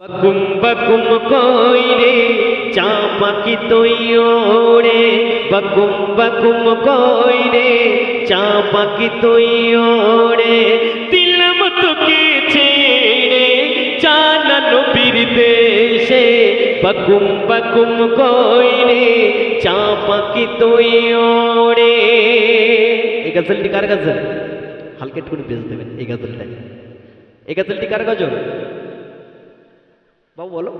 বকুম বকুম কইরে চা পাখি তুই বকুম বকুম কইরে চা পাখি তুই ওড়ে দিলাম ছেড়ে বকুম বকুম কইরে চা পাখি তুই ওড়ে এই গজলটি কার গজল? হালকা একটু বেজ দেবেন এই গজলটা এই গজলটি কার গজল বাবু বলো।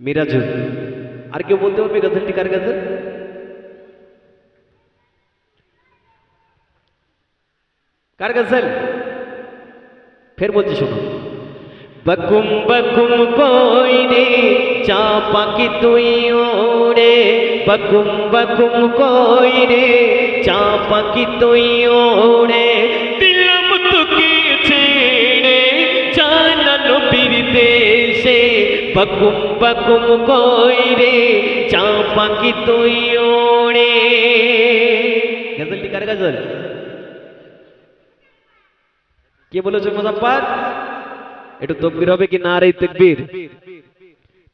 মিরাজুল। আর কেউ বলতে পারবে গজলটি কার গজল কার গজল ফের বলছি, শোনো। বকুম বকুম কইরে চা পাখি তুই ওড়ে বকুম বকুম কইরে চা পাখি তুই ওড়ে দেশে বকুম বকুম কইরে চা পাখি তুই ওড়ে? গজলটি কার গজল? কে বলেছে মুজাফফর? একটু তকবীর হবে কি না রে তকবীর?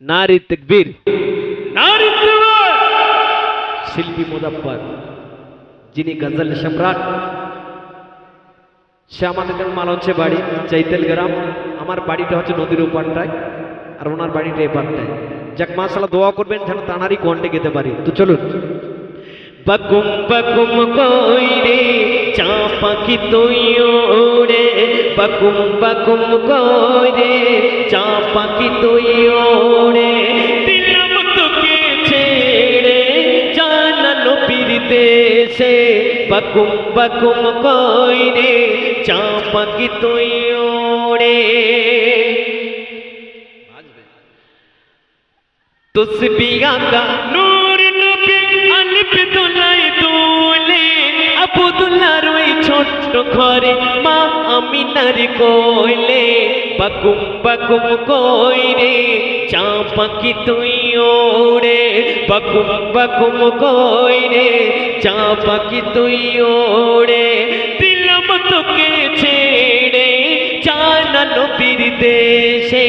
না রে তকবীর। না রে তকবীর! শিল্পী মুজাফফর যিনি গজল সম্রাট সে আমাদের গ্রাম মালঞ্চে বাড়ি চৈতেল গ্রাম। আমার বাড়িটা হচ্ছে নদীর ওপারটায় আর ওনার বাড়িটা এপারটায় যাক মাসালা দোয়া করবেন যেন তানারই কন্টে গেতে পারি। তো চলুন। বকুম বকুম কইরে চা পাখি তুই ওড়ে। বকুম বকুম কইরে চা পাখি তুই ওড়ে। দিলাম তোকে ছেড়ে জানানো বীর দেশে। বকুম বকুম কইরে চা পাখি তুই ওড়ে। তসবিয়াতা নূর নবী আলিফ দোলাই দোলে আবুদুল্লাহর ওই ছোট্ট ঘরে মা আমিনার কোলে বাকুম বাকুম কইরে চা পাখি তুই ওরে বাকুম বাকুম কইরে চা পাখি তুই ওরে দিল মতো জানানো বীর দেশে,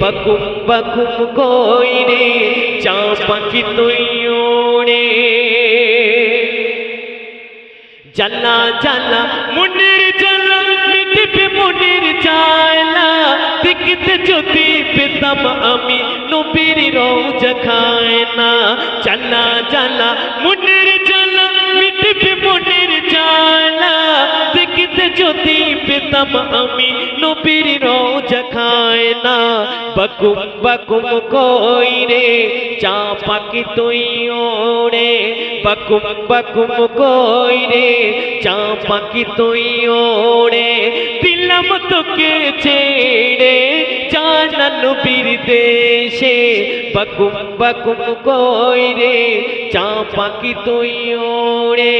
বকুম বকুম কইরে চা পাখি তুই ওড়ে জালা জালা মনের জালা মিটবে মনের জালা দেখতে যদি পেতাম আমি নবীর রোজা খায় না জালা জালা মনের জালা মিটবে মনের জালা দেখতে যদি পেতাম আমি নবীর রোজা খায় না বকুম বকুম কইরে চা পাখি তুই ওড়ে বকুম বকুম কইরে চা পাখি তুই ওড়ে দিলাম তোকে ছেড়ে জানানো বীর দেশে বকুম বকুম কইরে চা পাখি তুই ওড়ে